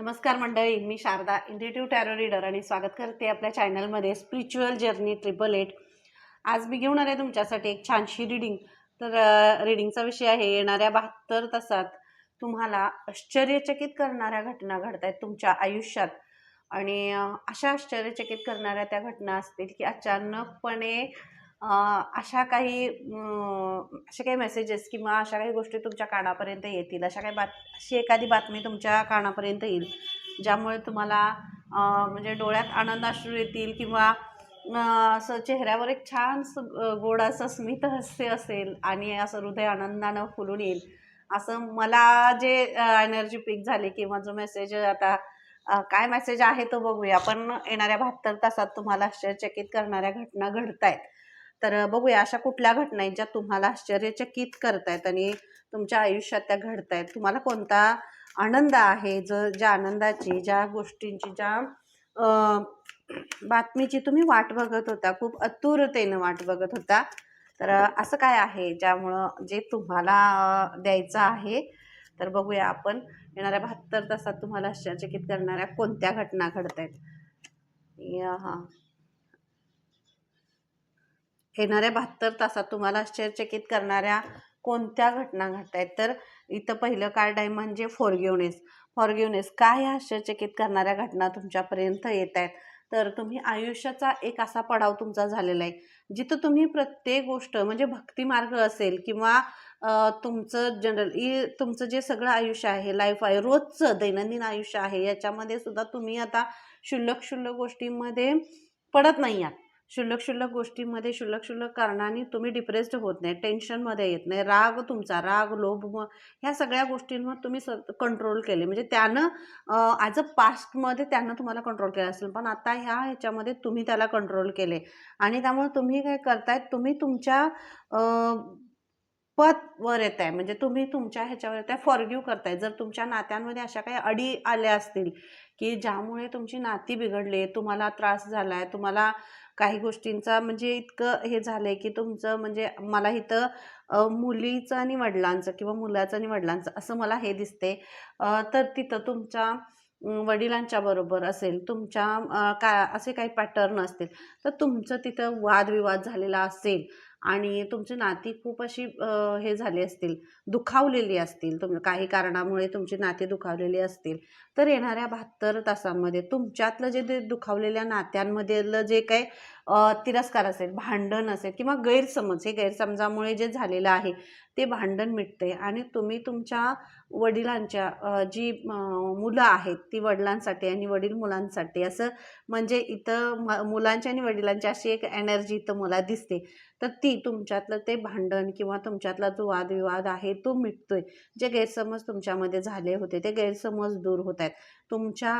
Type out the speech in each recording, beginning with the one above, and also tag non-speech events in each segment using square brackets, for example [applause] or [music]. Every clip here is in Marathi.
नमस्कार मंडळी मी शारदा इंडिटिव्ह टॅरो रीडर आणि स्वागत करते आपल्या चॅनलमध्ये स्पिरिच्युअल जर्नी ट्रिपल एट आज मी घेऊन आले तुमच्यासाठी एक छानशी रिडिंग तर रिडिंगचा विषय आहे येणाऱ्या बहात्तर तासात तुम्हाला आश्चर्यचकित करणाऱ्या घटना घडत आहेत तुमच्या आयुष्यात. आणि अशा आश्चर्यचकित करणाऱ्या त्या घटना असतील की अचानकपणे अशा काही असे काही मेसेजेस किंवा अशा काही गोष्टी तुमच्या कानापर्यंत येतील अशा काही बात अशी एखादी बातमी तुमच्या कानापर्यंत येईल ज्यामुळे तुम्हाला म्हणजे डोळ्यात आनंदाश्रू येतील किंवा असं चेहऱ्यावर एक छान गोड असं स्मित हास्य असेल आणि असं हृदय आनंदानं फुलून येईल. असं मला जे एनर्जी पिक झाली किंवा जो मेसेज आता काय मेसेज आहे तो बघूया. पण येणाऱ्या बहात्तर तासात तुम्हाला आश्चर्यचकित करणाऱ्या घटना घडतायत. तर बघूया अशा कुठल्या घटना आहेत ज्या तुम्हाला आश्चर्यचकित करतायत आणि तुमच्या आयुष्यात त्या घडतायत. तुम्हाला कोणता आनंद आहे? ज ज्या आनंदाची ज्या गोष्टींची ज्या बातमीची तुम्ही वाट बघत होता खूप आतुरतेनं वाट बघत होता. तर असं काय आहे ज्यामुळं जे तुम्हाला द्यायचं आहे? तर बघूया आपण येणाऱ्या बहात्तर तासात तुम्हाला आश्चर्यचकित करणाऱ्या कोणत्या घटना घडत आहेत हां. येणाऱ्या बहात्तर तासात तुम्हाला आश्चर्यचकित करणाऱ्या कोणत्या घटना घडत आहेत तर इथं पहिलं कार्ड आहे म्हणजे फॉरगिवनेस फॉरगिवनेस काय ह्या आश्चर्यचकित करणाऱ्या घटना तुमच्यापर्यंत येत आहेत तर तुम्ही आयुष्याचा एक असा पडाव तुमचा झालेला आहे जिथं तुम्ही प्रत्येक गोष्ट म्हणजे भक्ती मार्ग असेल किंवा तुमचं जनरल तुमचं जे सगळं आयुष्य आहे लाईफ आहे रोजचं दैनंदिन आयुष्य आहे याच्यामध्ये सुद्धा तुम्ही आता क्षुल्लक क्षुल्लक गोष्टींमध्ये पडत नाही आहात. क्षुल्लक क्षुल्लक गोष्टींमध्ये क्षुल्लक शुल्लक कारणाने तुम्ही डिप्रेस्ड होत नाही टेन्शनमध्ये येत नाही. राग तुमचा राग लोभ मग ह्या सगळ्या गोष्टींवर तुम्ही स कंट्रोल केले. म्हणजे त्यानं ॲज अ पास्टमध्ये त्यानं तुम्हाला कंट्रोल केलं असेल. पण आता ह्या ह्याच्यामध्ये तुम्ही त्याला कंट्रोल केले. आणि त्यामुळे तुम्ही काय करतायत तुम्ही तुमच्या पदवर येत आहे म्हणजे तुम्ही तुमच्या ह्याच्यावर येत आहे फॉरग्यू करताय. जर तुमच्या नात्यांमध्ये अशा काही अडी आल्या असतील की ज्यामुळे तुमची नाती बिघडले तुम्हाला त्रास झाला आहे तुम्हाला काही गोष्टींचा म्हणजे इतकं हे झालं आहे की तुमचं म्हणजे मला इथं मुलीचं आणि वडिलांचं किंवा मुलाचं आणि वडिलांचं असं मला हे दिसते तर तिथं तुमच्या वडिलांच्या बरोबर असेल तुमच्या का असे काही पॅटर्न असतील तर तुमचं तिथं वादविवाद झालेला असेल आणि तुमची नाती खूप अशी हे झाली असतील दुखावलेली असतील. तुम काही कारणामुळे तुमची नाती दुखावलेली असतील. तर येणाऱ्या बहात्तर तासांमध्ये तुमच्यातलं जे दुखावलेल्या नात्यांमधलं जे काही तिरस्कार असेल भांडण असेल किंवा गैरसमज हे गैरसमजामुळे जे झालेलं आहे ते भांडण मिटते. आणि तुम्ही तुमच्या वडिलांच्या जी मुलं आहेत ती वडिलांसाठी आणि वडील मुलांसाठी असं म्हणजे इथं म मुलांच्या आणि वडिलांची अशी एक एनर्जी इथं मला दिसते. तर ती तुमच्यातलं ते भांडण किंवा तुमच्यातला जो वादविवाद आहे तो मिटतोय. जे गैरसमज तुमच्यामध्ये झाले होते ते गैरसमज दूर होत आहेत. तुमच्या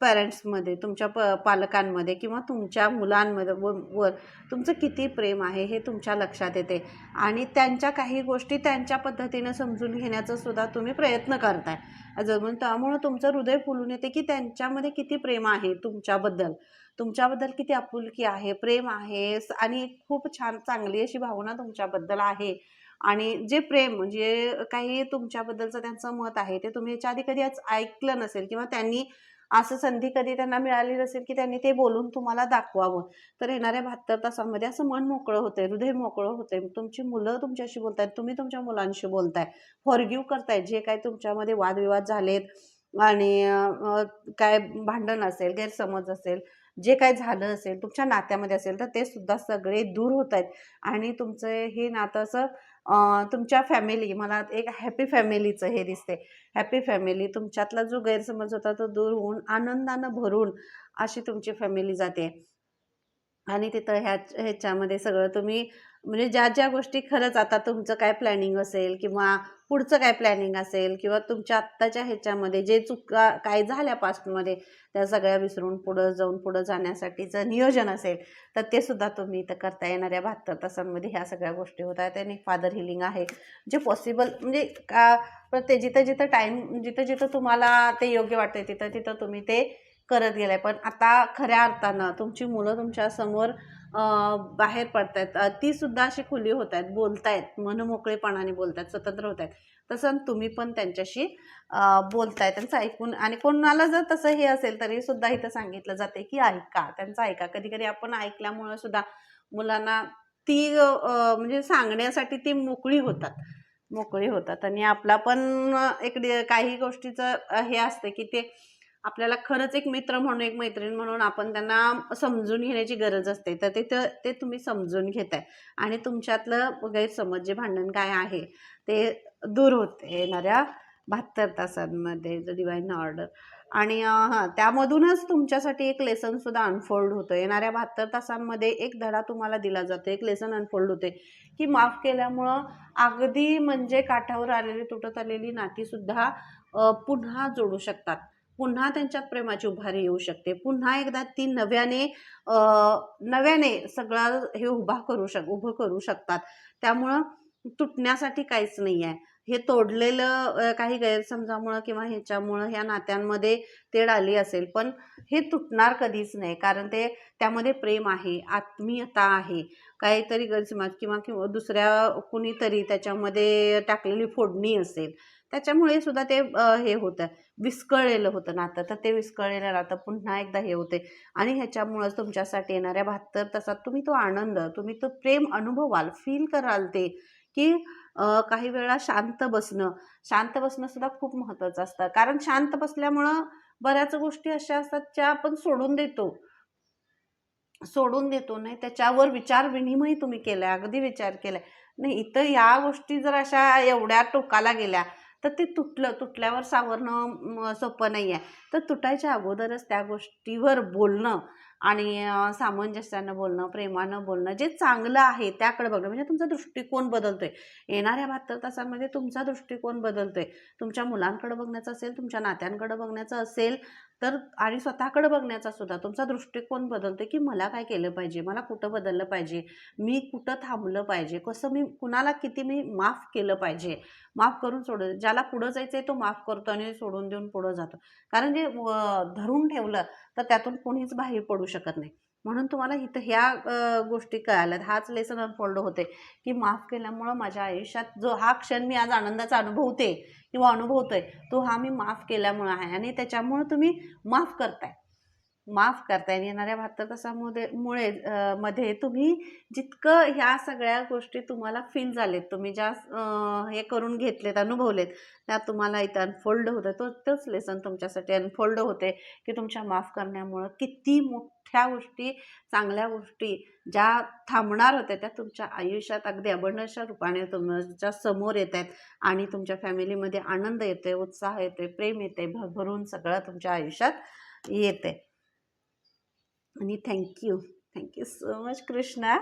पॅरेंट्समध्ये तुमच्या प पालकांमध्ये किंवा तुमच्या मुलांमध्ये व वर तुमचं किती प्रेम आहे हे तुमच्या लक्षात येते. आणि त्यांच्या काही गोष्टी त्यांच्या पद्धतीनं समजून घेण्याचा सुद्धा तुम्ही प्रयत्न करताय. जमून त्यामुळं तुमचं हृदय फुलून येते की त्यांच्यामध्ये किती प्रेम आहे तुमच्याबद्दल. तुमच्याबद्दल किती आपुलकी आहे प्रेम आहे आणि खूप छान चांगली अशी भावना तुमच्याबद्दल आहे. आणि जे प्रेम म्हणजे काही तुमच्याबद्दलचं त्यांचं मत आहे ते तुम्ही याच्या आधी कधी आज ऐकलं नसेल किंवा त्यांनी असं संधी कधी त्यांना मिळाली नसेल की त्यांनी ते बोलून तुम्हाला दाखवावं. तर येणाऱ्या बहात्तर तासांमध्ये असं मन मोकळं होतंय हृदय मोकळं होतंय. तुमची मुलं तुमच्याशी बोलतायत तुम्ही तुमच्या मुलांशी बोलताय. फॉरगिव्ह करताय जे काय तुमच्यामध्ये वादविवाद झालेत आणि काय भांडण असेल गैरसमज असेल जे काय झालं असेल तुमच्या नात्यामध्ये असेल तर ते सुद्धा सगळे दूर होत आहेत आणि तुमचं हे नातं असं तुमच्या फॅमिली मला एक हॅपी फॅमिलीचं हे दिसते हॅपी फॅमिली तुमच्यातला जो गैरसमज होता तो दूर होऊन आनंदानं भरून अशी तुमची फॅमिली जाते. आणि तिथं ह्या ह्याच्यामध्ये सगळं तुम्ही म्हणजे ज्या ज्या गोष्टी खरंच आता तुमचं काय प्लॅनिंग असेल किंवा पुढचं काय प्लॅनिंग असेल? किंवा तुमच्या आत्ताच्या ह्याच्यामध्ये जे चुका काय झाल्या पास्टमध्ये त्या सगळ्या विसरून पुढं जाऊन पुढं जाण्यासाठीचं नियोजन असेल तर ते सुद्धा तुम्ही इथं करता येणाऱ्या बहात्तर तासांमध्ये ह्या सगळ्या गोष्टी होत आहेत. आणि फादर हिलिंग आहे. जे पॉसिबल म्हणजे का प्रत्येक जिथं जिथं टाईम जिथं जिथं तुम्हाला ते योग्य वाटते तिथं तिथं तुम्ही ते करत गेलाय. पण आता खऱ्या अर्थानं तुमची मुलं तुमच्यासमोर बाहेर पडत आहेत ती सुद्धा अशी खुली होत आहेत बोलत आहेत मनमोकळेपणाने आहेत स्वतंत्र होत आहेत तसं तुम्ही पण त्यांच्याशी बोलत बोलताय त्यांचं ऐकून आणि कोणाला जर तसं हे असेल तरी सुद्धा इथं सांगितलं जाते की ऐका त्यांचं ऐका. कधी कधी आपण ऐकल्यामुळं सुद्धा मुलांना ती म्हणजे सांगण्यासाठी ती मोकळी होतात. मोकळी होतात आणि आपला पण एक काही गोष्टीचं हे असतं की ते आपल्याला खरंच एक मित्र म्हणून एक मैत्रीण म्हणून आपण त्यांना समजून घेण्याची गरज असते. तर ते ते तुम्ही समजून घेताय. आणि तुमच्यातलं गैरसमज जे भांडण काय आहे ते दूर होते येणाऱ्या बहात्तर तासांमध्ये द डिवाईन ऑर्डर आणि हां त्यामधूनच तुमच्यासाठी एक लेसन सुद्धा अनफोल्ड होतं येणाऱ्या बहात्तर तासांमध्ये एक धडा तुम्हाला दिला जातो एक लेसन अनफोल्ड होते. की माफ केल्यामुळं अगदी म्हणजे काठावर आलेली तुटत आलेली नातीसुद्धा पुन्हा जोडू शकतात. पुन्हा त्यांच्यात प्रेमाची उभारी येऊ शकते. पुन्हा एकदा ती नव्याने नव्याने सगळं हे उभा करू शक उभं करू शकतात. त्यामुळं तुटण्यासाठी काहीच नाही आहे हे तोडलेलं काही गैरसमजामुळं किंवा ह्याच्यामुळं ह्या नात्यांमध्ये तेढ आली असेल पण हे तुटणार कधीच नाही. कारण ते त्यामध्ये प्रेम आहे आत्मीयता आहे. काहीतरी गैरसमज किंवा किंवा दुसऱ्या कुणीतरी त्याच्यामध्ये टाकलेली फोडणी असेल त्याच्यामुळे सुद्धा ते हे होतं. विस्कळलेलं होतं नातं. तर ते विस्कळलेलं नातं पुन्हा एकदा हे होते. आणि ह्याच्यामुळंच तुमच्यासाठी येणाऱ्या बहात्तर तासात तुम्ही तो आनंद तुम्ही तो प्रेम अनुभवाल फील कराल ते की काही वेळा शांत बसणं. शांत बसणं सुद्धा खूप महत्त्वाचं असतं. कारण शांत बसल्यामुळं बऱ्याच गोष्टी अशा असतात ज्या आपण सोडून देतो. सोडून देतो नाही त्याच्यावर विचार विनिमय तुम्ही केलाय अगदी विचार केलाय. नाही इथं या गोष्टी जर अशा एवढ्या टोकाला गेल्या तर ते तुटलं तुटल्यावर सावरणं सोपं नाही आहे तर तुटायच्या अगोदरच त्या गोष्टीवर बोलणं आणि सामंजस्यानं बोलणं प्रेमानं बोलणं जे चांगलं आहे त्याकडे बघणं. म्हणजे तुमचा दृष्टिकोन बदलतोय. येणाऱ्या बहात्तर तासांमध्ये तुमचा दृष्टिकोन बदलतोय. तुमच्या मुलांकडे बघण्याचं असेल तुमच्या नात्यांकडे बघण्याचं असेल तर आणि स्वतःकडे बघण्याचा सुद्धा तुमचा दृष्टिकोन बदलतो की मला काय केलं पाहिजे मला कुठं बदललं पाहिजे मी कुठं थांबलं पाहिजे कसं मी कुणाला किती मी माफ केलं पाहिजे. माफ करून सोड ज्याला पुढं जायचं आहे तो माफ करतो आणि सोडून देऊन पुढं जातो. कारण जे धरून ठेवलं तर त्यातून कोणीच बाहेर पडू शकत नाही. म्हणून तुम्हाला इथं ह्या गोष्टी कळाल्यात. हाच लेसन अनफोल्ड होते की माफ केल्यामुळं माझ्या आयुष्यात जो हा क्षण मी आज आनंदाचा अनुभवते किंवा अनुभवतोय तो हा मी माफ केल्यामुळं आहे आणि त्याच्यामुळं तुम्ही माफ करताय. माफ करता येणाऱ्या बहात्तर मुळे मध्ये तुम्ही जितकं ह्या सगळ्या गोष्टी तुम्हाला फील झालेत तुम्ही ज्या हे करून घेतलेत अनुभवलेत त्या तुम्हाला इथं अनफोल्ड होतं. तो तोच लेसन तुमच्यासाठी अनफोल्ड होते की तुमच्या माफ करण्यामुळं किती मोठ्या गोष्टी चांगल्या गोष्टी ज्या थांबणार होत्या त्या तुमच्या आयुष्यात अगदी अबंडच्या रूपाने तुमच्यासमोर येत आहेत आणि तुमच्या फॅमिलीमध्ये आनंद येतोय उत्साह येतोय प्रेम येते भरभरून सगळं तुमच्या आयुष्यात येते आणि thank you thank you so much Krishna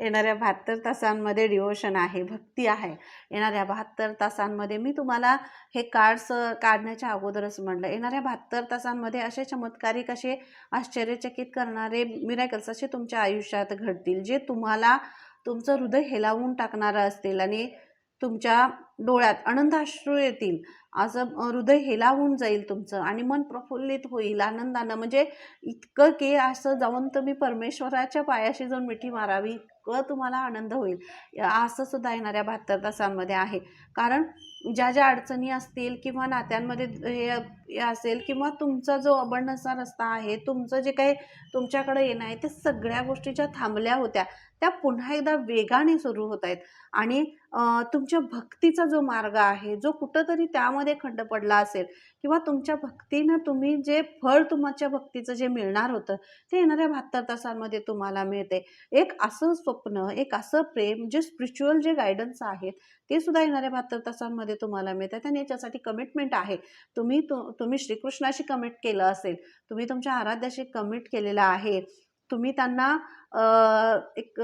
येणाऱ्या बहात्तर तासांमध्ये डिवोशन आहे भक्ती आहे. येणाऱ्या बहात्तर तासांमध्ये मी तुम्हाला हे कार्ड्स काढण्याच्या अगोदरच म्हटलं. येणाऱ्या बहात्तर तासांमध्ये असे चमत्कारिक असे आश्चर्यचकित करणारे मिरायकल्स असे तुमच्या आयुष्यात घडतील जे तुम्हाला तुमचं हृदय हेलावून टाकणारं असतील आणि तुमच्या डोळ्यात आनंदाश्रू येतील. असं हृदय हेलावून जाईल तुमचं आणि मन प्रफुल्लित होईल आनंदानं. म्हणजे इतकं की असं जाऊन तुम्ही परमेश्वराच्या पायाशी जाऊन मिठी मारावी इतकं तुम्हाला आनंद होईल. असं सुद्धा येणाऱ्या बहात्तर तासांमध्ये आहे. कारण ज्या ज्या अडचणी असतील किंवा नात्यांमध्ये हे असेल किंवा तुमचा जो अबंडचा रस्ता आहे तुमचं जे काही तुमच्याकडे येणं आहे ते सगळ्या गोष्टी ज्या थांबल्या होत्या. त्या पुन्हा एकदा वेगाने सुरू होत आहेत. आणि तुमच्या भक्तीचा जो मार्ग आहे जो कुठंतरी त्यामध्ये खंड पडला असेल किंवा तुमच्या भक्तीनं तुम्ही जे फळ तुमच्या भक्तीचं जे मिळणार होतं ते येणाऱ्या बहात्तर तासांमध्ये तुम्हाला मिळते. एक असं स्वप्न एक असं प्रेम जे स्पिरिच्युअल जे गायडन्स आहेत ते सुद्धा येणाऱ्या बहात्तर तासांमध्ये तुम्हाला मिळतात आणि याच्यासाठी कमिटमेंट आहे. तुम्ही तु तुम्ही श्रीकृष्णाशी कमिट केलं असेल तुम्ही तुमच्या आराध्याशी कमिट केलेलं आहे तुम्ही त्यांना एक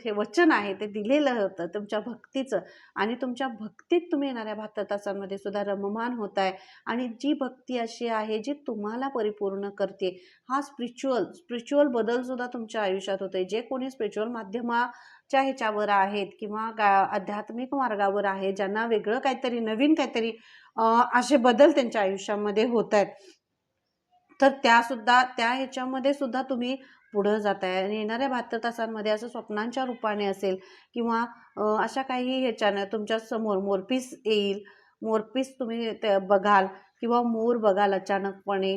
हे वचन आहे ते दिलेलं होतं तुमच्या भक्तीचं आणि तुमच्या भक्तीत तुम्ही येणाऱ्या बहात्तर तासांमध्ये सुद्धा रममान होत आहे आणि जी भक्ती अशी आहे जी तुम्हाला परिपूर्ण करते हा स्पिरिच्युअल स्पिरिच्युअल बदलसुद्धा तुमच्या आयुष्यात होते जे कोणी स्पिरिच्युअल माध्यमा च्या ह्याच्यावर आहेत किंवा गा आध्यात्मिक मार्गावर आहे ज्यांना वेगळं काहीतरी नवीन काहीतरी असे बदल त्यांच्या आयुष्यामध्ये होत आहेत. तर त्यासुद्धा त्या ह्याच्यामध्ये सुद्धा तुम्ही पुढं जात आहे आणि येणाऱ्या बहात्तर तासांमध्ये असं स्वप्नांच्या रूपाने असेल किंवा अशा काही ह्याच्यानं तुमच्यासमोर मोरपीस येईल मोरपीस तुम्ही ते बघाल किंवा मोर बघाल अचानकपणे.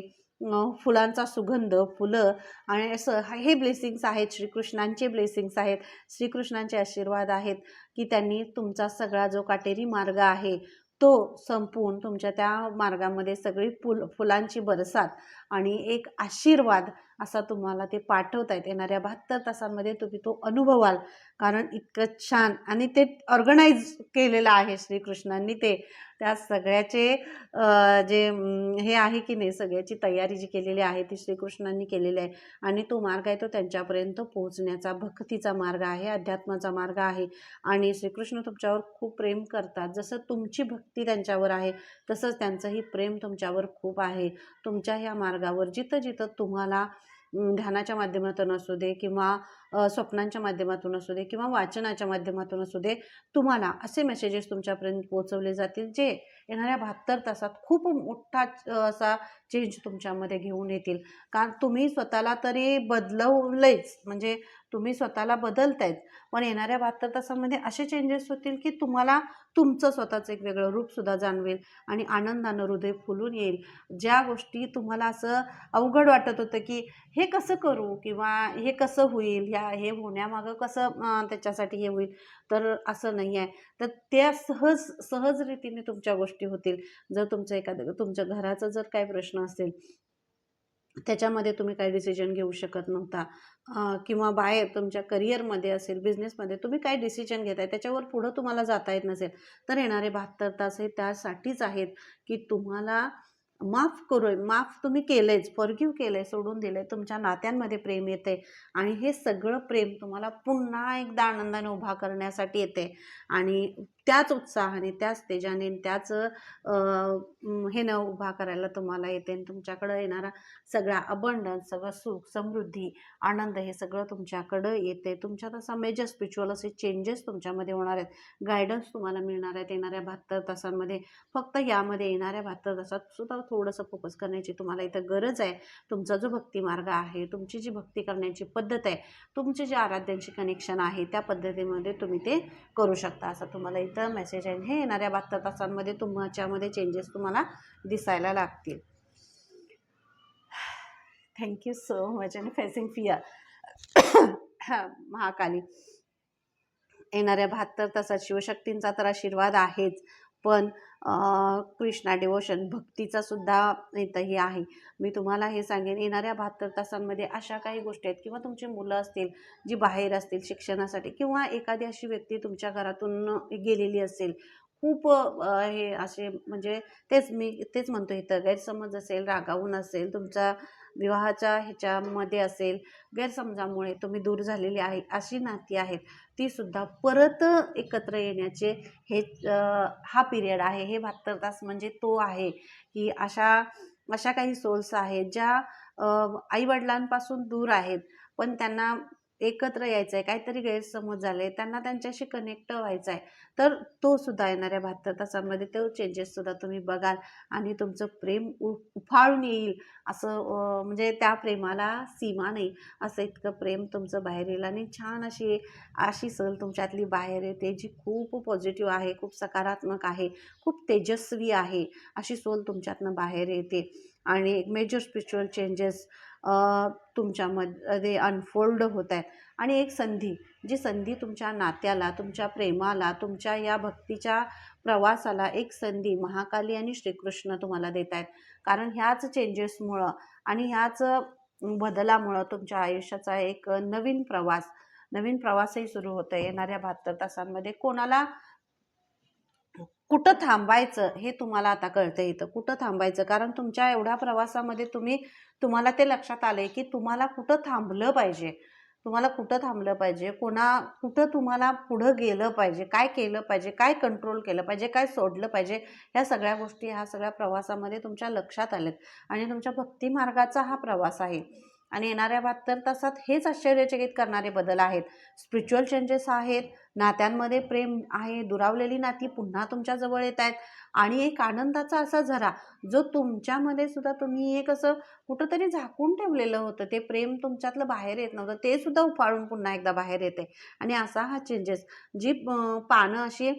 फुलांचा सुगंध फुलं आणि असं हे ब्लेसिंग्स आहेत श्रीकृष्णांचे ब्लेसिंग्स आहेत श्रीकृष्णांचे आशीर्वाद आहेत की त्यांनी तुमचा सगळा जो काटेरी मार्ग आहे तो संपवून तुमच्या त्या मार्गामध्ये सगळी फुल फुलांची बरसात आणि एक आशीर्वाद असा तुम्हाला ते पाठवता येत. येणाऱ्या बहात्तर तासांमध्ये तुम्ही तो अनुभवाल. कारण इतकं छान आणि ते ऑर्गनाईज केलेलं आहे श्रीकृष्णांनी ते. त्या सगळ्याचे जे हे आहे की नाही सगळ्याची तयारी जी केलेली आहे ती श्रीकृष्णांनी केलेली आहे. आणि तो मार्ग आहे तो त्यांच्यापर्यंत पोहोचण्याचा भक्तीचा मार्ग आहे अध्यात्माचा मार्ग आहे. आणि श्रीकृष्ण तुमच्यावर खूप प्रेम करतात. जसं तुमची भक्ती त्यांच्यावर आहे तसंच त्यांचंही प्रेम तुमच्यावर खूप आहे. तुमच्या ह्या मार्गावर जिथं जिथं तुम्हाला ध्यानाच्या माध्यमातून असू दे किंवा स्वप्नांच्या माध्यमातून असू दे किंवा वाचनाच्या माध्यमातून असू दे तुम्हाला असे मेसेजेस तुमच्यापर्यंत पोहोचवले जातील जे येणाऱ्या बहात्तर तासात खूप मोठा असा चेंज तुमच्यामध्ये घेऊन येतील. कारण तुम्ही स्वतःला तरी बदलवलेच म्हणजे तुम्ही स्वतःला बदलतायत. पण येणाऱ्या बहात्तर तासामध्ये असे चेंजेस होतील की तुम्हाला तुमचं स्वतःचं एक वेगळं रूपसुद्धा जाणवेल आणि आनंदानं हृदय फुलून येईल. ज्या गोष्टी तुम्हाला असं अवघड वाटत होतं की हे कसं करू किंवा हे कसं होईल ह्या हे होण्यामागं कसं त्याच्यासाठी हे होईल? तर असं नाही आहे. तर त्या सहज सहज रीतीने तुमच्या गोष्टी होतील. जर तुमचं एखादं तुमच्या घराचा जर काही प्रश्न असेल त्याच्यामध्ये तुम्ही काही डिसिजन घेऊ शकत नव्हता. किंवा बाहेर तुमच्या करिअरमध्ये असेल बिझनेसमध्ये तुम्ही काय डिसिजन घेताय त्याच्यावर पुढं तुम्हाला जाता येत नसेल. तर येणारे बहात्तर तास हे त्यासाठीच आहेत की तुम्हाला माफ करू माफ तुम्ही केलंयच फॉरगिव केलं आहे सोडून दिलं आहे तुमच्या नात्यांमध्ये प्रेम येते आणि हे सगळं प्रेम तुम्हाला पुन्हा एकदा आनंदाने उभा करण्यासाठी येते. आणि त्याच उत्साहाने त्याच तेजाने त्याच हे न उभा करायला तुम्हाला येते आणि तुमच्याकडं येणारा सगळा अबंडन्स सगळं सुख समृद्धी आनंद हे सगळं तुमच्याकडं येते. तुमच्यात असा मेजर स्पिरिच्युअल असे चेंजेस तुमच्यामध्ये होणार आहेत. गायडन्स तुम्हाला मिळणार आहेत. येणाऱ्या बहात्तर तासांमध्ये फक्त यामध्ये येणाऱ्या बहात्तर तासात सुद्धा थोडंसं फोकस करण्याची तुम्हाला इथं गरज आहे. तुमचा जो भक्ती मार्ग आहे तुमची जी भक्ती करण्याची पद्धत आहे तुमचे जे आराध्यांशी कनेक्शन आहे त्या पद्धतीमध्ये तुम्ही ते करू शकता असं तुम्हाला इथं मेसेज आहे. हे येणाऱ्या बहात्तर तासांमध्ये तुमच्यामध्ये चेंजेस तुम्हाला दिसायला लागतील. थँक्यू सो मच आणि फेसिंग फिअर महाकाली. येणाऱ्या बहात्तर तासात शिवशक्तींचा तर आशीर्वाद आहेच पण कृष्णा डिवोशन भक्तीचा सुद्धा इथंही आहे. मी तुम्हाला हे सांगेन येणाऱ्या बहात्तर तासांमध्ये अशा काही गोष्टी आहेत किंवा तुमची मुलं असतील जी बाहेर असतील शिक्षणासाठी किंवा एखादी अशी व्यक्ती तुमच्या घरातून गेलेली असेल खूप हे असे म्हणजे तेच मी तेच म्हणतो इथं गैरसमज असेल रागावून असेल तुमचा विवाहाच्या ह्याच्यामध्ये असेल गैरसमजामुळे तुम्ही दूर झालेली आहे अशी नाती आहेत ती सुद्धा परत एकत्र येण्याचे हे हा पिरियड आहे हे बहात्तर तास म्हणजे तो आहे की अशा अशा काही सोल्स आहेत ज्या आईवडिलांपासून दूर आहेत पण त्यांना एकत्र यायचं आहे काहीतरी गैरसमज झाले त्यांना त्यांच्याशी कनेक्ट व्हायचं आहे तर तो सुद्धा येणाऱ्या बहात्तर तासांमध्ये तो चेंजेससुद्धा तुम्ही बघाल आणि तुमचं प्रेम उ उफाळून येईल. असं म्हणजे त्या प्रेमाला सीमा नाही. असं इतकं प्रेम तुमचं बाहेर येईल आणि छान अशी अशी सल तुमच्यातली बाहेर येते जी खूप पॉझिटिव्ह आहे खूप सकारात्मक आहे खूप तेजस्वी आहे अशी सोल तुमच्यातनं बाहेर येते. आणि एक मेजर स्पिरिच्युअल चेंजेस तुमच्यामध्ये अनफोल्ड होत आहेत. आणि एक संधी जी संधी तुमच्या नात्याला तुमच्या प्रेमाला तुमच्या या भक्तीच्या प्रवासाला एक संधी महाकाली आणि श्रीकृष्ण तुम्हाला देत आहेत. कारण ह्याच चेंजेसमुळं आणि ह्याच बदलामुळं तुमच्या आयुष्याचा एक नवीन प्रवास नवीन प्रवासही सुरू होतं येणाऱ्या बहात्तर तासांमध्ये कोणाला कुठं थांबायचं हे तुम्हाला आता कळतं इथं. कुठं थांबायचं? कारण तुमच्या एवढ्या प्रवासामध्ये तुम्ही तुम्हाला ते लक्षात आलं की तुम्हाला कुठं थांबलं पाहिजे? तुम्हाला कुठं थांबलं पाहिजे? कोणा कुठं तुम्हाला पुढं गेलं पाहिजे? काय केलं पाहिजे? काय कंट्रोल केलं पाहिजे? काय सोडलं पाहिजे? ह्या सगळ्या गोष्टी ह्या सगळ्या प्रवासामध्ये तुमच्या लक्षात आल्यात. आणि तुमच्या भक्ती मार्गाचा हा प्रवास आहे. आणि येणाऱ्या बहात्तर तासात हेच आश्चर्यचकित करणारे बदल आहेत. स्पिरिच्युअल चेंजेस आहेत. नात्यांमध्ये प्रेम आहे. दुरावलेली नाती पुन्हा तुमच्याजवळ येत आहेत. आणि एक आनंदाचा असा झरा जो तुमच्यामध्ये सुद्धा तुम्ही एक असं कुठंतरी झाकून ठेवलेलं होतं. ते प्रेम तुमच्यातलं बाहेर येत नव्हतं. ते सुद्धा उफाळून पुन्हा एकदा बाहेर येते. आणि असा हा चेंजेस जी पानं अशी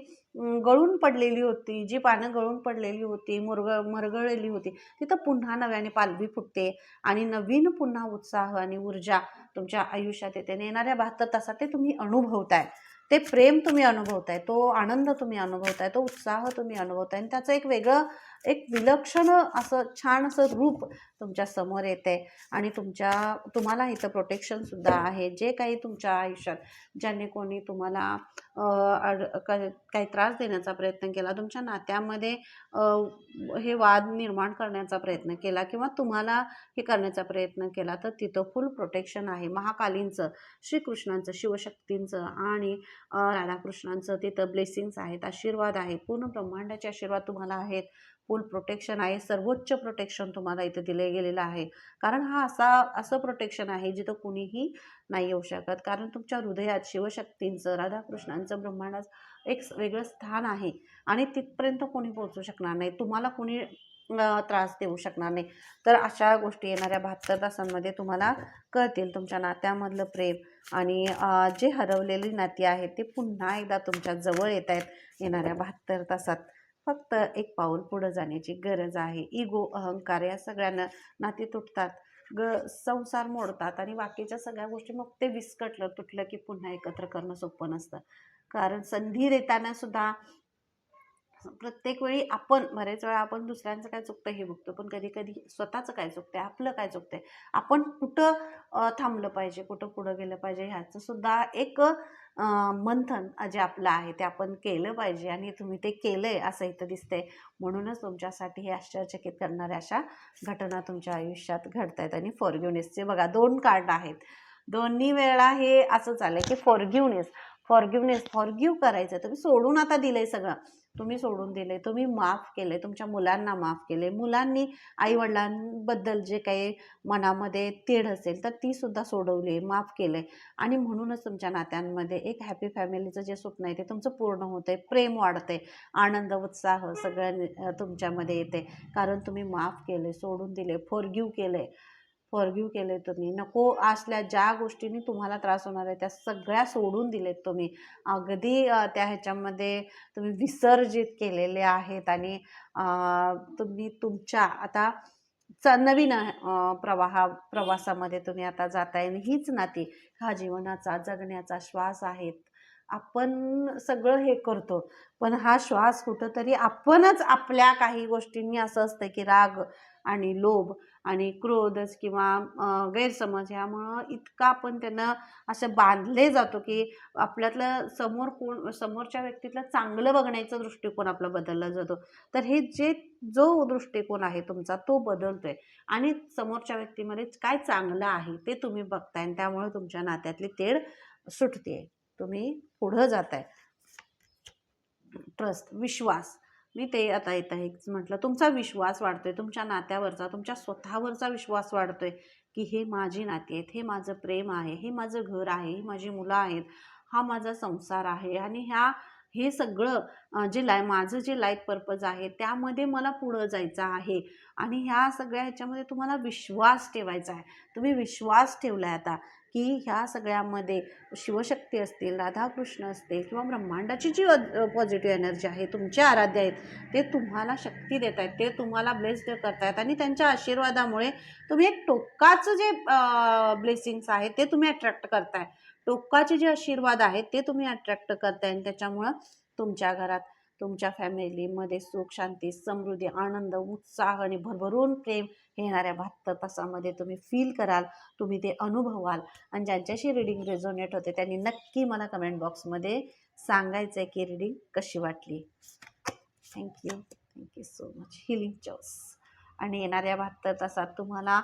गळून पडलेली होती जी पानं गळून पडलेली होती मुरग मरगळलेली होती तिथं पुन्हा नव्याने पालवी फुटते आणि नवीन पुन्हा उत्साह आणि ऊर्जा तुमच्या आयुष्यात येते. येणाऱ्या बहात्तर तासात ते तुम्ही अनुभवताय. ते प्रेम तुम्ही अनुभवताय तो आनंद तुम्ही अनुभवताय तो उत्साह तुम्ही अनुभवताय. आणि त्याचं एक वेगळं एक विलक्षण असं छान असं रूप तुमच्यासमोर येते. आणि तुमच्या तुम्हाला इथं प्रोटेक्शनसुद्धा आहे. जे काही तुमच्या आयुष्यात ज्याने कोणी तुम्हाला अड काही त्रास देण्याचा प्रयत्न केला तुमच्या नात्यामध्ये हे वाद निर्माण करण्याचा प्रयत्न केला किंवा तुम्हाला हे करण्याचा प्रयत्न केला तर तिथं फुल प्रोटेक्शन आहे. महाकालींचं श्रीकृष्णांचं शिवशक्तींचं आणि राधाकृष्णांचं तिथं ब्लेसिंग्स आहेत आशीर्वाद आहे. पूर्ण ब्रह्मांडाचे आशीर्वाद तुम्हाला आहेत. फुल प्रोटेक्शन आहे सर्वोच्च प्रोटेक्शन तुम्हाला इथं दिले गेलेलं आहे. कारण हा असा असं प्रोटेक्शन आहे जिथं कुणीही नाही येऊ शकत. कारण तुमच्या हृदयात शिवशक्तींचं राधाकृष्णांचं ब्रह्मांडाचं एक वेगळं स्थान आहे आणि तिथपर्यंत कोणी पोहोचू शकणार नाही. तुम्हाला कोणी त्रास देऊ शकणार नाही. तर अशा गोष्टी येणाऱ्या बहात्तर तासांमध्ये तुम्हाला कळतील तुमच्या नात्यामधलं प्रेम आणि जे हरवलेली नाती आहेत ते पुन्हा एकदा तुमच्या जवळ येत आहेत येणाऱ्या बहात्तर तासात. फक्त एक पाऊल पुढं जाण्याची गरज आहे. इगो अहंकार या सगळ्यांना नाती तुटतात. ग संसार मोडतात आणि बाकीच्या सगळ्या गोष्टी मग ते विस्कटलं तुटलं की पुन्हा एकत्र करणं सोपं नसतं. कारण संधी देताना सुद्धा प्रत्येक वेळी आपण बरेच वेळा आपण दुसऱ्यांचं काय चुकतं हे बघतो पण कधी कधी स्वतःचं काय चुकतंय आपलं काय चुकतंय आपण कुठं थांबलं पाहिजे कुठं पुढं गेलं पाहिजे ह्याचं सुद्धा एक मंथन जे आपलं आहे ते आपण केलं पाहिजे आणि तुम्ही ते केलं आहे असं इथं दिसतंय. म्हणूनच तुमच्यासाठी हे आश्चर्यचकित करणाऱ्या अशा घटना तुमच्या आयुष्यात घडत आहेत आणि फॉर्ग्युनेसचे बघा दोन कार्ड आहेत. दोन्ही वेळा हे असं चाललंय की फॉर्ग्युनेस फॉर्ग्युनेस फॉर्ग्यू करायचं. तुम्ही सोडून आता दिलंय सगळं. तुम्ही सोडून दिले तुम्ही माफ केले तुमच्या मुलांना माफ केले. मुलांनी आईवडिलांबद्दल जे काही मनामध्ये तेढ असेल तर ती सुद्धा सोडवली माफ केले. आणि म्हणूनच तुमच्या नात्यांमध्ये एक हॅपी फॅमिलीचं जे स्वप्न आहे ते तुमचं पूर्ण होते प्रेम वाढते आनंद उत्साह सगळं तुमच्यामध्ये येते कारण तुम्ही माफ केले सोडून दिले फॉरग्यू केले. फॉरग्यू केले तुम्ही. नको असल्या ज्या गोष्टींनी तुम्हाला त्रास होणार आहे त्या सगळ्या सोडून दिलेत तुम्ही. अगदी त्या ह्याच्यामध्ये तुम्ही विसर्जित केलेले आहेत आणि तुम्ही तुमच्या आता च नवीन प्रवाहा प्रवासामध्ये तुम्ही आता जाताय हीच नाती हा जीवनाचा जगण्याचा श्वास आहेत. आपण सगळं हे करतो पण हा श्वास कुठंतरी आपणच आपल्या काही गोष्टींनी असं असतं की राग आणि लोभ आणि क्रोधच किंवा गैरसमज ह्यामुळं इतका आपण त्यांना असं बांधले जातो की आपल्यातलं समोर कोण समोरच्या व्यक्तीतलं चांगलं बघण्याचा दृष्टिकोन आपला बदलला जातो. तर हे जे जो दृष्टिकोन आहे तुमचा तो बदलतोय. आणि समोरच्या व्यक्तीमध्ये काय चांगलं आहे ते तुम्ही बघताय आणि त्यामुळे तुमच्या नात्यातली तेढ सुटते तुम्ही पुढं जाताय. ट्रस्ट विश्वास. मी ते आता येत आहे. म्हटलं तुमचा विश्वास वाढतोय. तुमच्या नात्यावरचा तुमच्या स्वतःवरचा विश्वास वाढतोय की हे माझी नाती आहेत हे माझं प्रेम आहे हे माझं घर आहे ही माझी मुलं आहेत हा माझा संसार आहे आणि ह्या हे सगळं जे लाय माझं जे लाईफ पर्पज आहे त्यामध्ये मला पुढं जायचं आहे आणि ह्या सगळ्या ह्याच्यामध्ये तुम्हाला विश्वास ठेवायचा आहे. तुम्ही विश्वास ठेवला आहे आता. की ह्या सगळ्यामध्ये शिवशक्ती असतील राधाकृष्ण असतील किंवा ब्रह्मांडाची जी पॉझिटिव्ह एनर्जी आहे तुमचे आराध्य आहेत ते तुम्हाला शक्ती देत आहेत ते तुम्हाला ब्लेस्ड करतायत आणि त्यांच्या आशीर्वादामुळे तुम्ही एक टोकाचं जे ब्लेसिंग्स आहेत ते तुम्ही अट्रॅक्ट करताय. टोकाचे जे आशीर्वाद आहेत ते तुम्ही अट्रॅक्ट करताय आणि त्याच्यामुळं तुमच्या घरात तुमच्या फॅमिलीमध्ये सुख शांती समृद्धी आनंद उत्साह आणि भरभरून प्रेम येणाऱ्या बहात्तर तासामध्ये तुम्ही फील कराल तुम्ही ते अनुभवाल आणि ज्यांच्याशी रिडिंग रेझोनेट होते त्यांनी नक्की मला कमेंट बॉक्समध्ये सांगायचं आहे की रिडिंग कशी वाटली. Thank you thank you so much healing chaos आणि येणाऱ्या बहात्तर तासात तुम्हाला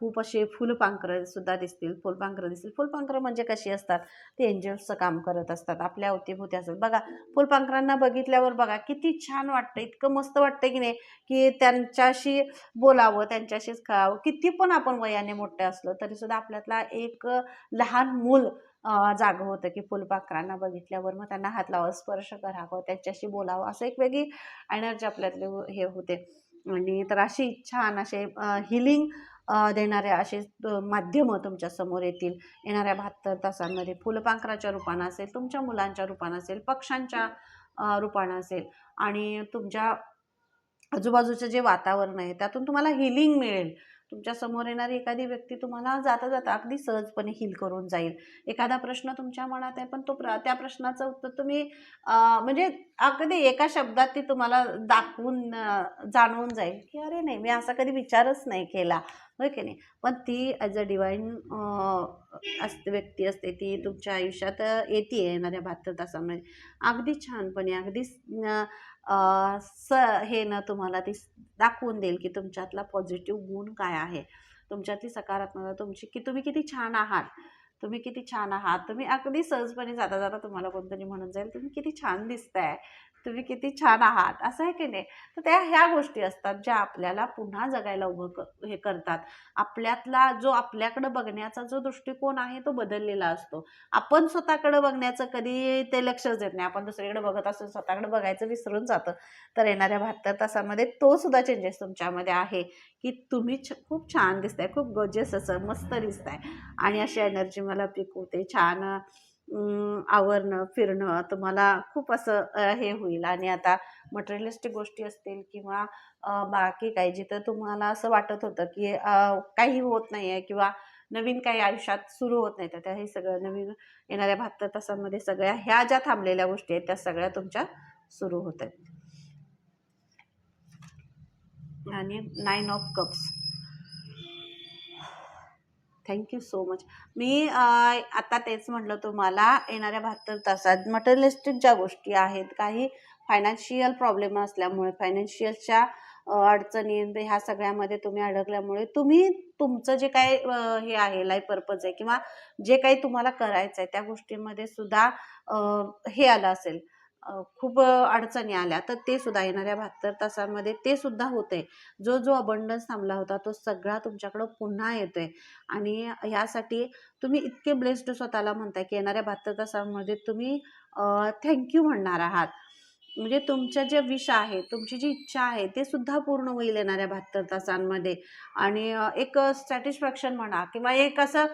खूप असे फुलपांखरंसुद्धा दिसतील. फुलपांखरं दिसतील. फुलपांखरं म्हणजे कशी असतात? ते एंजल्सचं काम करत असतात. आपल्या अवतीभोवती असतात. बघा फुलपाखरांना बघितल्यावर बघा किती छान वाटतं. इतकं मस्त वाटतं की नाही की त्यांच्याशी बोलावं त्यांच्याशीच खेळावं किती पण आपण वयाने मोठं असलो तरीसुद्धा आपल्यातला एक लहान मूल जागं होतं की फुलपाखरांना बघितल्यावर. मग त्यांना हात लावावं स्पर्श करावं त्यांच्याशी बोलावं. असं एक वेगळी एनर्जी आपल्यातले हे होते. आणि तर अशी छान असे हिलिंग देणारे असे माध्यमं तुमच्यासमोर येतील. येणाऱ्या बहात्तर तासांमध्ये फुलपाखराच्या रूपानं असेल तुमच्या मुलांच्या रूपानं असेल पक्ष्यांच्या रूपानं असेल आणि तुमच्या आजूबाजूचं जे वातावरण आहे त्यातून तुम्हाला हिलिंग मिळेल. तुमच्यासमोर येणारी एखादी व्यक्ती तुम्हाला जाता जाता अगदी सहजपणे हिल करून जाईल. एखादा प्रश्न तुमच्या मनात आहे पण तो प्र त्या प्रश्नाचं उत्तर तुम्ही म्हणजे अगदी एका शब्दात ती तुम्हाला दाखवून जाणवून जाईल की अरे नाही मी असा कधी विचारच नाही केला. होय की नाही? पण ती ॲज अ डिवाईन असते व्यक्ती असते ती तुमच्या आयुष्यात येते येणाऱ्या बहात्तर तासामध्ये म्हणजे अगदी छानपणे अगदी स हे न तुम्हाला ती दाखवून देईल की तुमच्यातला पॉझिटिव्ह गुण काय आहे. तुमच्यातली सकारात्मकता तुमची की तुम्ही किती छान आहात. तुम्ही किती छान आहात. तुम्ही अगदी सहजपणे जाता जाता तुम्हाला कोणतरी म्हणून जाईल तुम्ही किती छान दिसताय. तुम्ही किती छान आहात असं आहे की नाही? तर त्या ह्या गोष्टी असतात ज्या आपल्याला पुन्हा जगायला उभं क हे करतात. आपल्यातला जो आपल्याकडं बघण्याचा जो दृष्टिकोन आहे तो बदललेला असतो. आपण स्वतःकडे बघण्याचं कधी ते लक्षच देत नाही. आपण दुसरीकडे बघत असतो स्वतःकडे बघायचं विसरून जातं. तर येणाऱ्या बहात्तर तासामध्ये तो सुद्धा चेंजेस तुमच्यामध्ये आहे की तुम्ही छ खूप छान दिसताय खूप गजेस असं मस्त दिसताय. आणि अशी एनर्जी मला पिकवते. छान आवरणं फिरणं तुम्हाला खूप असं हे होईल. आणि आता मटेरियलिस्टिक गोष्टी असतील किंवा बाकी काही जिथं तुम्हाला असं वाटत होतं की काही होत नाही आहे किंवा नवीन काही आयुष्यात सुरू होत नाही तर त्या हे सगळं नवीन येणाऱ्या बहात्तर तासांमध्ये सगळ्या ह्या ज्या थांबलेल्या गोष्टी आहेत त्या सगळ्या तुमच्या सुरू होत आहेत. आणि nine of cups thank you so much. मी आता तेच म्हटलं तुम्हाला येणाऱ्या बहात्तर तासात मटेरियलिस्टिक ज्या गोष्टी आहेत. काही फायनान्शियल प्रॉब्लेम असल्यामुळे फायनान्शियलच्या अडचणी ह्या सगळ्यामध्ये तुम्ही अडकल्यामुळे तुम्ही तुमचं जे काय हे आहे लाईफ पर्पज आहे किंवा जे काही तुम्हाला करायचं आहे त्या गोष्टीमध्ये सुद्धा हे आलं असेल. खूप अडचणी आल्या तर ते सुद्धा येणाऱ्या बहात्तर तासांमध्ये ते सुद्धा होते जो जो अबंडन्स थांबला होता तो सगळा तुमच्याकडं पुन्हा येतोय. आणि ह्यासाठी तुम्ही इतके ब्लेस्ड स्वतःला म्हणताय की येणाऱ्या बहात्तर तासांमध्ये तुम्ही थँक्यू म्हणणार आहात. म्हणजे तुमच्या जे विष आहे तुमची जी इच्छा आहे ते सुद्धा पूर्ण होईल येणाऱ्या बहात्तर तासांमध्ये. आणि एक सॅटिस्फॅक्शन म्हणा किंवा एक असं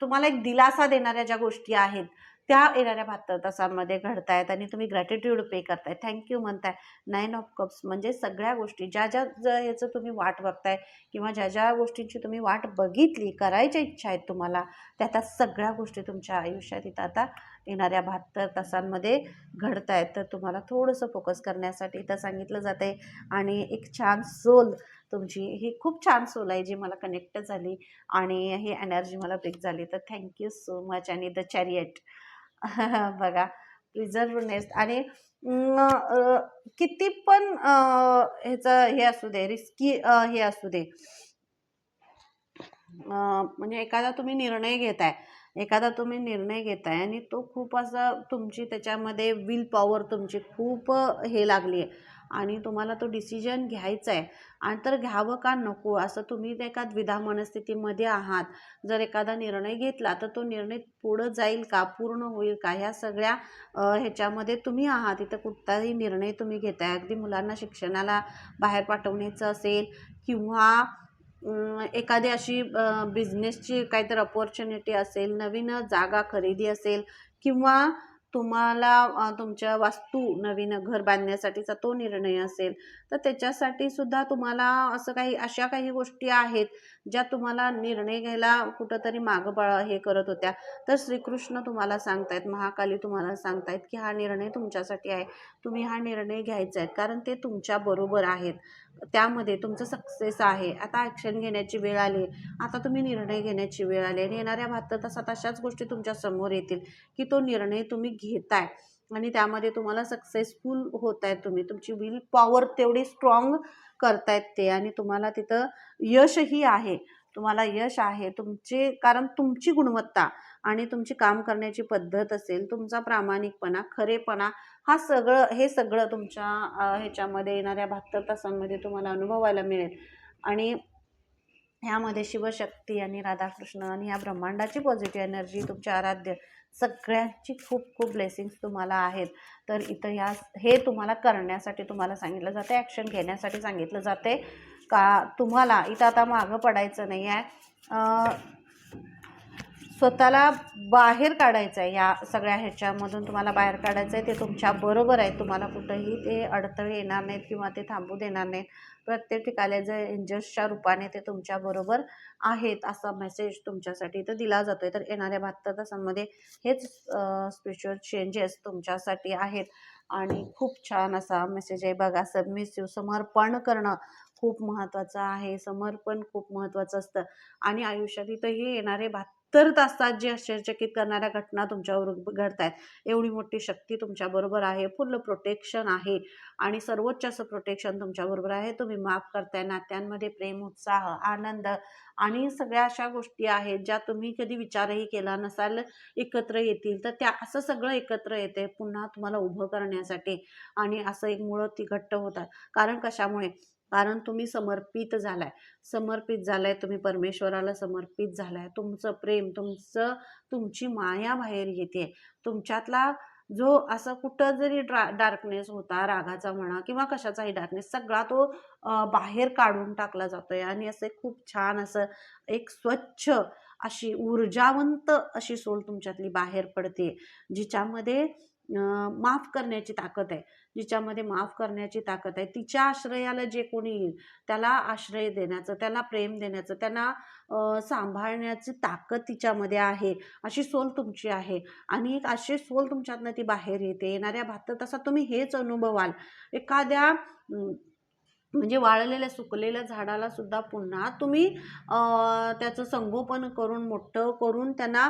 तुम्हाला एक दिलासा देणाऱ्या ज्या गोष्टी आहेत त्या येणाऱ्या बहात्तर तासांमध्ये घडतायत आणि तुम्ही ग्रॅटिट्यूड पे करताय. थँक्यू म्हणताय. नाईन ऑफ कप्स म्हणजे सगळ्या गोष्टी ज्या ज्या ज- ह्याचं तुम्ही वाट बघताय किंवा ज्या ज्या गोष्टींची तुम्ही वाट बघितली करायच्या इच्छा आहेत तुम्हाला त्या त्या सगळ्या गोष्टी तुमच्या आयुष्यात इथं आता येणाऱ्या बहात्तर तासांमध्ये घडत आहेत तर तुम्हाला थोडंसं फोकस करण्यासाठी इथं सांगितलं जातं आहे आणि एक छान सोल तुमची ही खूप छान सोल आहे जी मला कनेक्ट झाली आणि ही एनर्जी मला ब्रेक झाली. तर थँक्यू सो मच आणि द चॅरियट [laughs] बघा प्रिझर्वनेस आणि किती पण ह्याचं हे असू दे रिस्की हे असू दे. म्हणजे एखादा तुम्ही निर्णय घेताय. एखादा तुम्ही निर्णय घेताय आणि तो खूप असं तुमची त्याच्यामध्ये विल पॉवर तुमची खूप हे लागली आहे आणि तुम्हाला तो डिसिजन घ्यायचा आहे आणि तर घ्यावं का नको? असं तुम्ही एका द्विधा मनस्थितीमध्ये आहात. जर एखादा निर्णय घेतला तर तो निर्णय पुढं जाईल का? पूर्ण होईल का? ह्या सगळ्या ह्याच्यामध्ये तुम्ही आहात. इथं कुठलाही निर्णय तुम्ही घेताय. अगदी मुलांना शिक्षणाला बाहेर पाठवण्याचं असेल किंवा एखादी अशी बिझनेसची काहीतरी अपॉर्च्युनिटी असेल नवीन जागा खरेदी असेल किंवा तुम्हाला तुमच्या वास्तू नवीन घर बांधण्यासाठीचा तो निर्णय असेल तर त्याच्यासाठी सुद्धा तुम्हाला असं काही अशा काही गोष्टी आहेत ज्या तुम्हाला निर्णय घ्यायला कुठंतरी मागबळ हे करत होत्या. तर श्रीकृष्ण तुम्हाला सांगतायत महाकाली तुम्हाला सांगतायत की हा निर्णय तुमच्यासाठी आहे. तुम्ही हा निर्णय घ्यायचा आहे कारण ते तुमच्या बरोबर आहेत. त्यामध्ये तुमचं सक्सेस आहे. आता ॲक्शन घेण्याची वेळ आली. आता तुम्ही निर्णय घेण्याची वेळ आली आणि येणाऱ्या बहात्तर तासात अशाच गोष्टी तुमच्यासमोर येतील की तो निर्णय तुम्ही घेताय. आणि त्यामध्ये तुम्हाला सक्सेसफुल होत आहेत तुम्ही. तुमची विल पॉवर तेवढी स्ट्रॉंग करतायत ते आणि तुम्हाला तिथं यशही आहे. तुम्हाला यश आहे. तुमचे कारण तुमची गुणवत्ता आणि तुमची काम करण्याची पद्धत असेल तुमचा प्रामाणिकपणा खरेपणा हा सगळं हे सगळं तुमच्या ह्याच्यामध्ये येणाऱ्या बहात्तर तासांमध्ये तुम्हाला अनुभवायला मिळेल. आणि ह्यामध्ये शिवशक्ती आणि राधाकृष्ण आणि ह्या ब्रह्मांडाची पॉझिटिव्ह एनर्जी तुमच्या आराध्य सगळ्यांची खूप खूप ब्लेसिंग्स तुम्हाला आहेत. तर इथं ह्या हे तुम्हाला करण्यासाठी तुम्हाला सांगितलं जाते ॲक्शन घेण्यासाठी सांगितलं जाते. का तुम्हाला इथं आता मागं पडायचं नाही आहे स्वतःला बाहेर काढायचं आहे. या सगळ्या ह्याच्यामधून तुम्हाला बाहेर काढायचं आहे. ते तुमच्या बरोबर आहे. तुम्हाला कुठंही ते अडथळे येणार नाहीत किंवा ते थांबू देणार नाहीत. प्रत्येक ठिकाणी जे एंजल्सच्या रूपाने ते तुमच्याबरोबर आहेत असा मेसेज तुमच्यासाठी इथं दिला जातो आहे तर येणाऱ्या बहात्तर तासांमध्ये हेच स्पिरिच्युअल चेंजेस तुमच्यासाठी आहेत. आणि खूप छान असा मेसेज आहे. बघा सबमिसिव्ह समर्पण करणं खूप महत्त्वाचं आहे. समर्पण खूप महत्त्वाचं असतं. आणि आयुष्यात इथंही येणारे बहात्तर तासात जे आश्चर्यचकित करणाऱ्या घटना तुमच्यावर घडत आहेत एवढी मोठी शक्ती तुमच्याबरोबर आहे. फुल प्रोटेक्शन आहे. आणि सर्वोच्च असं प्रोटेक्शन तुमच्याबरोबर आहे. तुम्ही माफ करताय. नात्यांमध्ये प्रेम उत्साह आनंद आणि सगळ्या अशा गोष्टी आहेत ज्या तुम्ही कधी विचारही केला नसाल एकत्र येतील तर त्या असं सगळं एकत्र येते पुन्हा तुम्हाला उभं करण्यासाठी आणि असं एक मुळं ती घट्ट होतात. कारण कशामुळे? कारण तुम्ही समर्पित झालाय. समर्पित झालाय तुम्ही परमेश्वराला समर्पित झालाय. तुमचं प्रेम तुमचं तुमची माया बाहेर येते तुमच्यातला जो असं कुठं जरी ड्रा डार्कनेस होता रागाचा म्हणा किंवा कशाचाही डार्कनेस सगळा तो बाहेर काढून टाकला जातोय. आणि असे खूप छान असं एक स्वच्छ अशी ऊर्जावंत अशी सोल तुमच्यातली बाहेर पडते जिच्यामध्ये माफ करण्याची ताकद आहे. जिच्यामध्ये माफ करण्याची ताकद आहे. तिच्या आश्रयाला जे कोणी येईल त्याला आश्रय देण्याचं त्याला प्रेम देण्याचं त्यांना सांभाळण्याची ताकद तिच्यामध्ये आहे. अशी सोल तुमची आहे. आणि एक अशी सोल तुमच्यातनं ती बाहेर येते. येणाऱ्या बहात्तर तासात तुम्ही हेच अनुभवाल. एखाद्या म्हणजे वाळलेल्या सुकलेल्या झाडाला सुद्धा पुन्हा तुम्ही त्याचं संगोपन करून मोठं करून त्यांना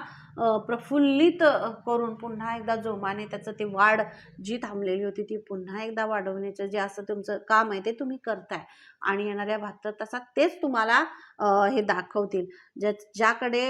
प्रफुल्लित करून पुन्हा एकदा जोमाने त्याचं ते वाढ जी थांबलेली होती ती पुन्हा एकदा वाढवण्याचं जे असं तुमचं काम आहे ते तुम्ही करताय. आणि येणाऱ्या बहात्तर तासात तेच तुम्हाला हे दाखवतील. ज्या ज्याकडे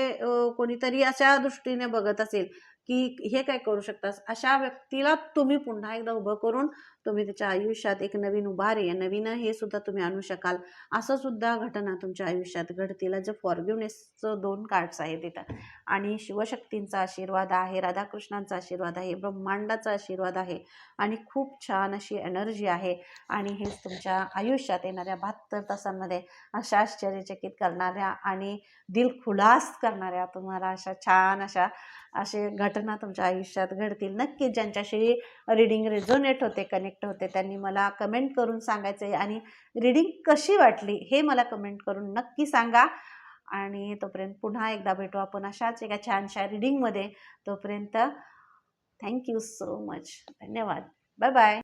कोणीतरी अशा दृष्टीने बघत असेल की हे काय करू शकतास? अशा व्यक्तीला तुम्ही पुन्हा एकदा उभं करून तुम्ही त्याच्या आयुष्यात एक नवीन उभार आहे नवीन हे सुद्धा तुम्ही आणू शकाल. असं सुद्धा घटना तुमच्या आयुष्यात घडतील. जे फॉर्ग्युनेसचं दोन कार्ड्स आहेत इथं आणि शिवशक्तींचा आशीर्वाद आहे राधाकृष्णांचा आशीर्वाद आहे ब्रह्मांडाचा आशीर्वाद आहे आणि खूप छान अशी एनर्जी आहे. आणि हेच तुमच्या आयुष्यात येणाऱ्या बहात्तर तासांमध्ये अशा आश्चर्यचकित करणाऱ्या आणि दिल खुलास करणाऱ्या तुम्हाला अशा छान अशा असे घटना तुमच्या आयुष्यात घडतील. नक्कीच ज्यांच्याशी रिडिंग रेझोनेट होते कनेक्ट होते त्यांनी मला कमेंट करून सांगायचं आहे आणि रिडिंग कशी वाटली हे मला कमेंट करून नक्की सांगा. आणि तोपर्यंत पुन्हा एकदा भेटू आपण अशाच एका छानशा रिडिंगमध्ये तोपर्यंत थँक्यू सो मच धन्यवाद. Bye bye